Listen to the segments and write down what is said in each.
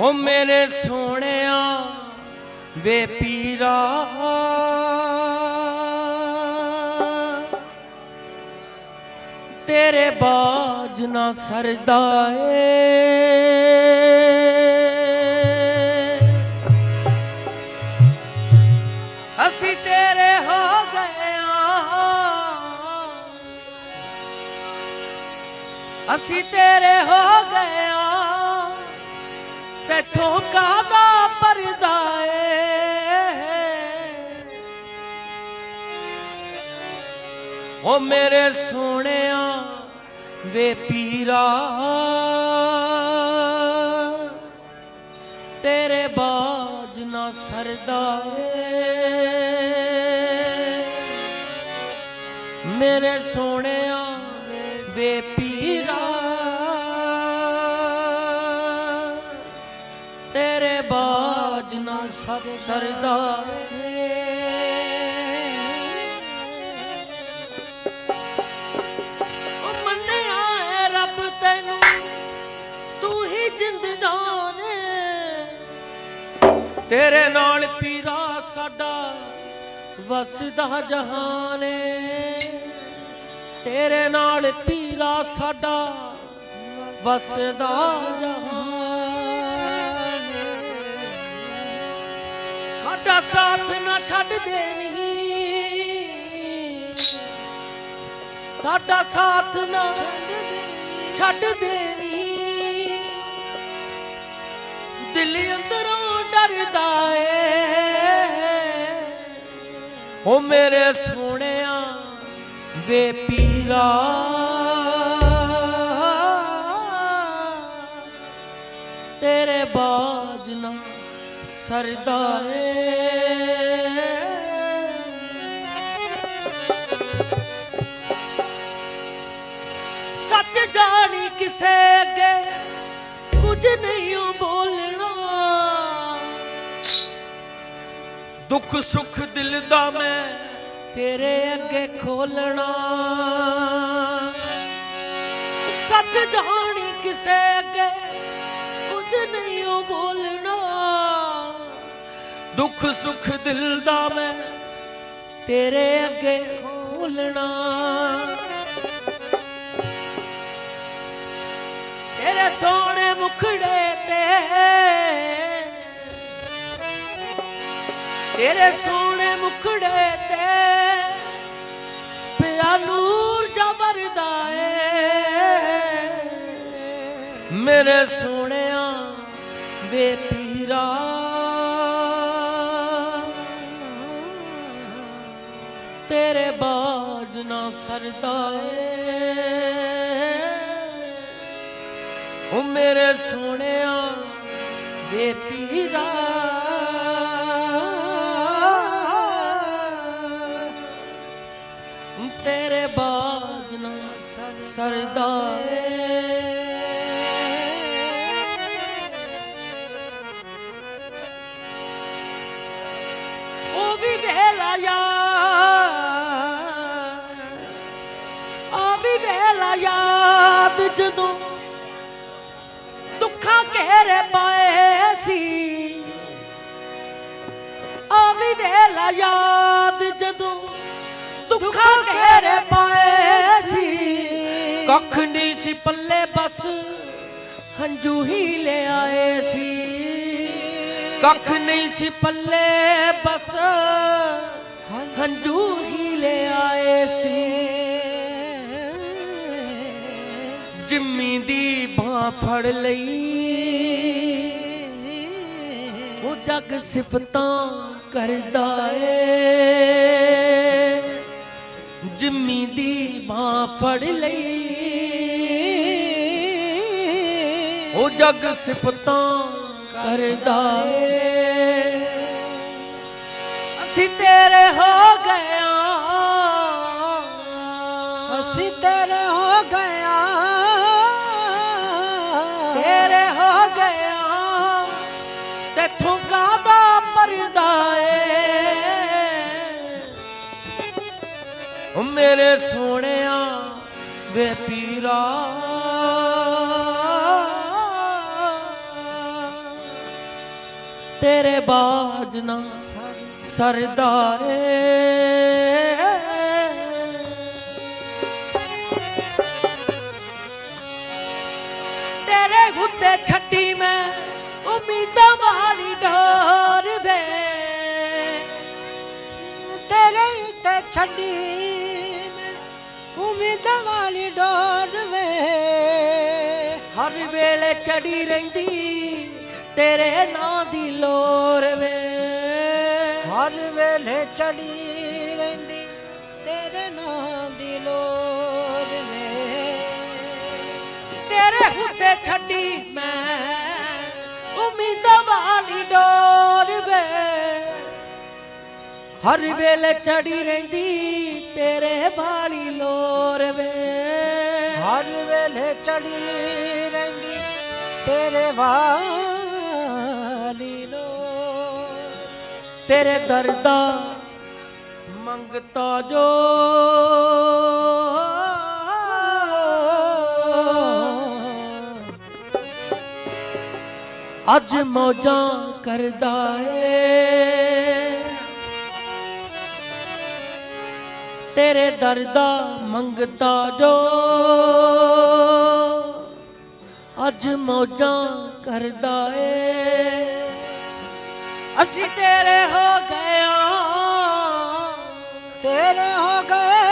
ਓ ਮੇਰੇ ਸੋਹਣਿਆ ਵੇ ਪੀਰਾ। ਤੇਰੇ ਬਾਜ ਨਾ ਸਰਦਾ ਏ। ਅਸੀਂ ਤੇਰੇ ਹੋ ਗਏ ਆਂ। ਅਸੀਂ ਤੇਰੇ ਹੋ ਗਏ ਆਂ। ਤੇਥੋਂ ਕਾਦਾ ਪਰਦਾ ਏ? ਓ ਮੇਰੇ ਸੋਹਣਿਆ ਵੇ ਪੀਰਾ, ਤੇਰੇ ਬਾਜ ਨਾ ਸਰਦਾ ਮੇਰੇ ਸੋਹਣਿਆ ਵੇ ਪੀਰਾ ਸਾਡਾ ਵਸਦਾ ਜਹਾਨ ਤੇਰੇ ਨਾਲ ਪੀਲਾ ਸਾਡਾ ਵਸਦਾ ਜਹਾਨ ਏ। ਸਾਡਾ ਸਾਥ ਨਾ ਛੱਡ ਦੇਣੀ ਸਾਡਾ ਸਾਥ ਨਾ ਛੱਡ ਦੇਣੀ ਦਿਲ ਅੰਦਰੋਂ ਓ ਮੇਰੇ ਸੋਹਣਿਆ ਵੇ ਪੀਰਾ ਤੇਰੇ ਬਾਜ ਨਾ ਸਰਦਾ ਏ। ਸੱਚ ਜਾਣੀ ਕਿਸੇ ਅੱਗੇ ਕੁਝ ਨਹੀਂ ਓ ਦੁੱਖ ਸੁੱਖ ਦਿਲ ਦਾ ਮੈਂ ਤੇਰੇ ਅੱਗੇ ਖੋਲਣਾ। ਸੱਚ ਜਾਣੀ ਕਿਸੇ ਅੱਗੇ ਕੁਝ ਨਹੀਂ ਉਹ ਬੋਲਣਾ। ਦੁੱਖ ਸੁੱਖ ਦਿਲ ਦਾ ਮੈਂ ਤੇਰੇ ਅੱਗੇ ਖੋਲਣਾ। ਤੇਰੇ ਸੋਹਣੇ ਮੁਖੜੇ ਤੇ ਤੇਰੇ ਸੋਹਣੇ ਮੁਖੜੇ ਤੇ ਪਿਆ ਨੂਰ ਜਬਰਦਾ ਏ। ਮੇਰੇ ਸੋਹਣਿਆ ਵੇ ਪੀਰਾ। ਤੇਰੇ ਬਾਜ ਨਾ ਸਰਦਾ ਏ। ਓ ਮੇਰੇ ਸੋਹਣਿਆ ਵੇ ਪੀਰਾ। ਤੇਰੇ ਬਾਜ ਨਾ ਸਰਦਾ ਏ। ਉਹ ਵੀ ਵੇਲਾ ਯਾਰ ਆ ਵੀ ਵੇਲਾ ਯਾਦ ਜਦੋਂ ਦੁੱਖਾਂ ਘੇਰੇ ਪਾਏ ਸੀ ਆ ਵੀ ਵੇਲਾ ਯਾਦ ਜਦੋਂ ਦੁੱਖਾਂ ਘੇਰੇ ਪਾਏ ਸੀ। ਕੱਖ ਨਹੀਂ ਸੀ ਪੱਲੇ, ਬਸ ਹੰਝੂ ਹੀ ਲੈ ਆਏ ਸੀ। ਕੱਖ ਨਹੀਂ ਸੀ ਪੱਲੇ, ਬਸ ਹੰਝੂ ਹੀ ਲੈ ਆਏ ਸੀ। ਜਿੰਮੀ ਦੀ ਬਾਹ ਫੜ ਲਈ। ਉਹ ਜੱਗ ਸਿਫਤਾਂ ਕਰਦਾ ਏ। ਜਿੰਮੀ ਦੀ ਬਾਹ ਫੜ ਲਈ। ਉਹ ਜੱਗ ਸਿਫਤਾਂ ਕਰਦਾ ਅਸੀਂ ਤੇਰੇ ਹੋ ਗਏ ਓ ਮੇਰੇ ਸੋਹਣਿਆ ਵੇ ਪੀਰਾ ਤੇਰੇ ਬਾਜ ਨਾ ਸਰਦਾਰੇ ਤੇਰੇ ਉੱਤੇ ਛੱਡੀ ਮੈਂ ਉਮੀਦਾਂ ਵਾਲੀ ਡੋਰ ਵੇ ਤੇਰੇ ਉੱਤੇ ਛੱਡੀ ਮੈਂ ਉਮੀਦ ਵਾਲੀ ਡੋਰ ਵੇ। ਹਰ ਵੇਲੇ ਚੜੀ ਰਹਿੰਦੀ, ਤੇਰੇ ਨਾਂ ਦੀ ਲੋਰ ਵੇ। ਹਰ ਵੇਲੇ ਚੜੀ ਰਹਿੰਦੀ, ਤੇਰੇ ਨਾਂ ਦੀ ਲੋਰ ਨੇ ਤੇਰੇ ਉੱਤੇ ਛੱਡੀ ਮੈਂ ਉਮੀਦਾਂ ਵਾਲੀ ਡੋਰ ਵੇ। ਹਰ ਵੇਲੇ ਚੜੀ ਰਹਿੰਦੀ ਤੇਰੇ ਵਾਲੀ ਲੋਰ ਵੇ। ਹਰ ਵੇਲੇ ਚੜੀ ਰਹਿੰਦੀ ਤੇਰੇ ਵਾਲੀ ਲੋਰ। ਤੇਰੇ ਦਰਦਾ ਮੰਗਤਾ ਜੋ। ਅੱਜ ਮੌਜਾਂ ਕਰਦਾ ਏ। ਤੇਰੇ ਦਰ ਦਾ ਮੰਗਤਾ ਜੋ। ਅੱਜ ਮੌਜਾਂ ਕਰਦਾ ਏ। ਅਸੀਂ ਤੇਰੇ ਹੋ ਗਏ ਤੇਰੇ ਹੋ ਗਏ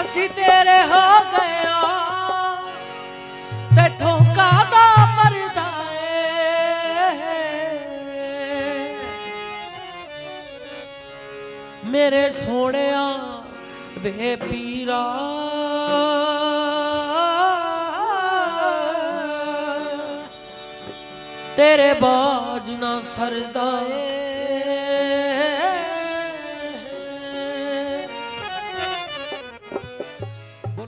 ਅਸੀਂ ਤੇਰੇ ਹੋ ਮੇਰੇ ਸੋਹਣਿਆ ਵੇ ਪੀਰਾ। ਤੇਰੇ ਬਾਜ ਨਾ ਸਰਦਾ ਏ।